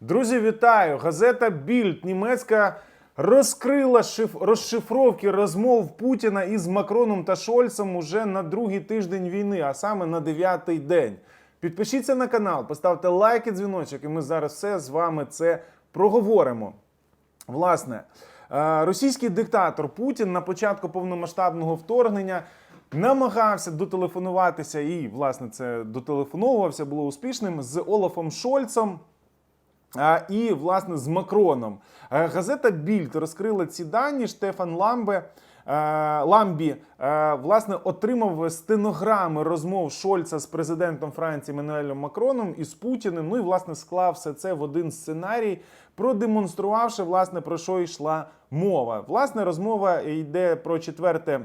Друзі, вітаю! Газета Більд німецька розкрила шиф... розшифровки розмов Путіна із Макроном та Шольцем уже на другий тиждень війни, а саме на дев'ятий день. Підпишіться на канал, поставте лайк і дзвіночок, і ми зараз все з вами це проговоримо. Власне, е, російський диктатор Путін на початку повномасштабного вторгнення намагався дотелефонуватися і, власне, це дотелефоновувався, було успішним з Олафом Шольцом. І власне з Макроном Е, газета Більд розкрила ці дані. Штефан Ламбе е, Ламбі е, власне отримав стенограми розмов Шольца з президентом Франції Мануелем Макроном і з Путіним. Ну і власне склав все це в один сценарій, продемонструвавши власне про що йшла мова. Власне, розмова йде про четверте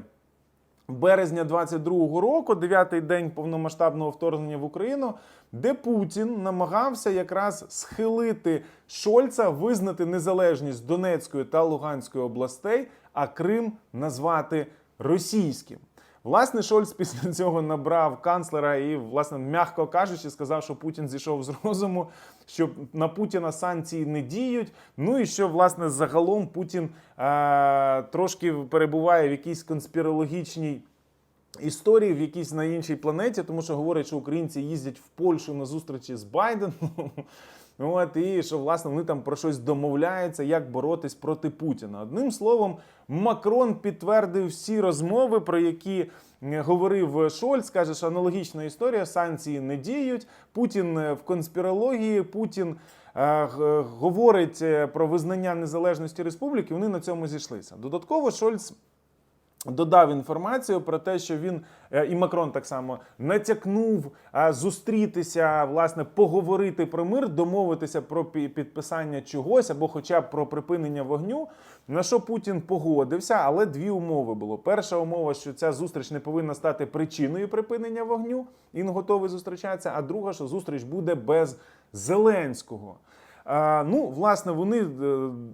березня 22-го року, дев'ятий день повномасштабного вторгнення в Україну, де Путін намагався якраз схилити Шольца, визнати незалежність Донецької та Луганської областей, а Крим назвати російським. Власне, Шольц після цього набрав канцлера і, власне, м'яко кажучи, сказав, що Путін зійшов з розуму, що на Путіна санкції не діють. Ну і що, власне, загалом Путін е- трошки перебуває в якійсь конспірологічній. Історії в якійсь на іншій планеті, тому що говорять, що українці їздять в Польщу на зустрічі з Байденом. От, і що власне вони там про щось домовляються, як боротись проти Путіна. Одним словом, Макрон підтвердив всі розмови, про які е, говорив Шольц. каже, що аналогічна історія, санкції не діють. Путін е, в конспірології, Путін е, говорить про визнання незалежності республіки. Вони на цьому зійшлися. Додатково Шольц Додав інформацію про те, що він е, і Макрон так само натякнув е, зустрітися, власне, поговорити про мир, домовитися про пі- підписання чогось або хоча б про припинення вогню. На що Путін погодився, але дві умови було. Перша умова, що ця зустріч не повинна стати причиною припинення вогню, він готовий зустрічатися. А друга, що зустріч буде без Зеленського. Е, Ну, власне, вони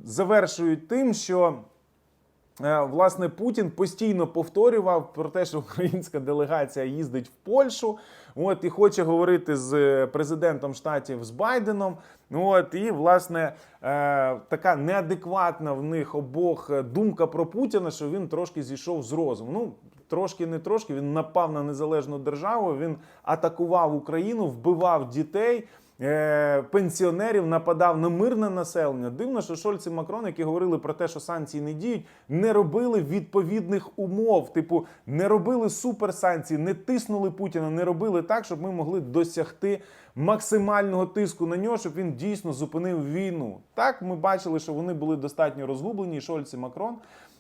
завершують тим, що. Е, Власне, Путін постійно повторював про те, що українська делегація їздить в Польщу, от і хоче говорити з е, президентом штатів з Байденом. От і власне е, така неадекватна в них обох думка про Путіна, що він трошки зійшов з розуму. Ну трошки не трошки. Він напав на незалежну державу. Він атакував Україну, вбивав дітей пенсіонерів, нападав на мирне населення. Дивно, що Шольц і Макрон, які говорили про те, що санкції не діють, не робили відповідних умов. Типу, не робили суперсанкції, не тиснули Путіна, не робили так, щоб ми могли досягти максимального тиску на нього, щоб він дійсно зупинив війну. Так, ми бачили, що вони були достатньо розгублені. Шольц і Макрон.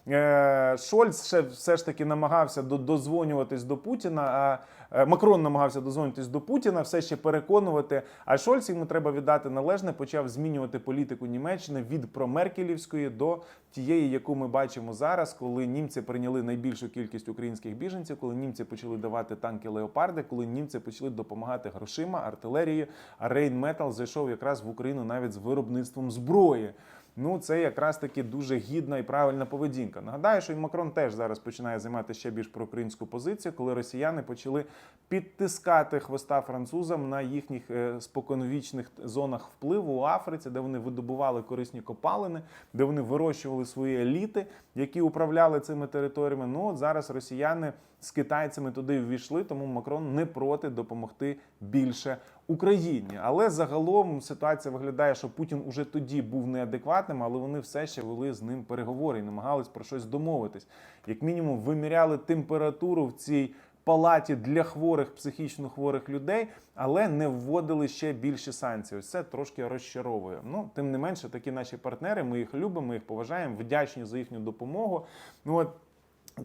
Е, Шольц ще все ж таки намагався до- дозвонюватись до Путіна. А е, Макрон намагався дозвонитись до Путіна, все ще переконувати. А Шольц йому треба віддати належне, почав змінювати політику Німеччини від промеркелівської до тієї, яку ми бачимо зараз, коли німці прийняли найбільшу кількість українських біженців, коли німці почали давати танки леопарди, коли німці почали допомагати грошима, артилерією. А Рейнметал зайшов якраз в Україну навіть з виробництвом зброї. Ну, це якраз таки дуже гідна і правильна поведінка. Нагадаю, що і Макрон теж зараз починає займати ще більш проукраїнську позицію, коли росіяни почали підтискати хвоста французам на їхніх е, споконвічних зонах впливу у Африці, де вони видобували корисні копалини, де вони вирощували свої еліти, які управляли цими територіями. Ну от зараз росіяни з китайцями туди ввійшли, тому Макрон не проти допомогти більше Україні. Але загалом ситуація виглядає, що Путін уже тоді був неадекватним, але вони все ще вели з ним переговори і намагались про щось домовитись. Як мінімум, виміряли температуру в цій палаті для хворих, психічно хворих людей, але не вводили ще більше санкцій. Ось це трошки розчаровує. Ну, тим не менше, такі наші партнери, ми їх любимо, ми їх поважаємо, вдячні за їхню допомогу. Ну от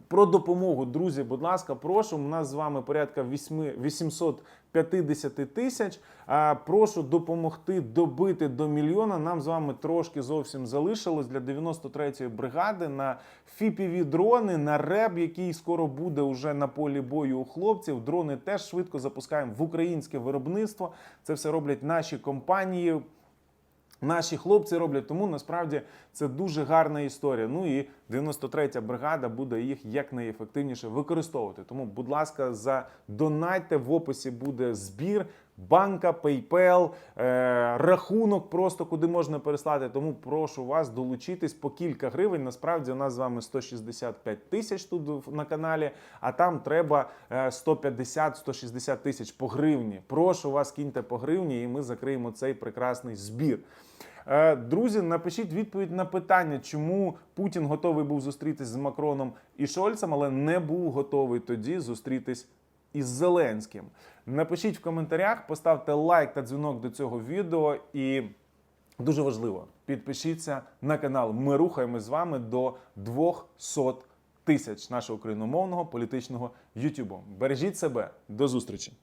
про допомогу, друзі, будь ласка, прошу. У нас з вами порядка 8 850 тисяч. Прошу допомогти добити до мільйона. Нам з вами трошки зовсім залишилось для 93-ї бригади на фіпіві дрони, на РЕБ, який скоро буде уже на полі бою у хлопців. Дрони теж швидко запускаємо в українське виробництво. Це все роблять наші компанії. Наші хлопці роблять, тому насправді це дуже гарна історія. Ну і 93-я бригада буде їх якнайефективніше використовувати. Тому, будь ласка, задонатьте в описі буде збір. банка, PayPal, е, рахунок просто куди можна переслати. Тому прошу вас долучитись по кілька гривень. Насправді у нас з вами 165 тисяч тут на каналі, а там треба е, 150-160 тисяч по гривні. Прошу вас, киньте по гривні, і ми закриємо цей прекрасний збір. Е, Друзі, напишіть відповідь на питання, чому Путін готовий був зустрітись з Макроном і Шольцем, але не був готовий тоді зустрітись із Зеленським. Напишіть в коментарях, поставте лайк та дзвінок до цього відео і. Дуже важливо, підпишіться на канал. Ми рухаємось з вами до 200 тисяч нашого україномовного політичного Ютубу. Бережіть себе, до зустрічі!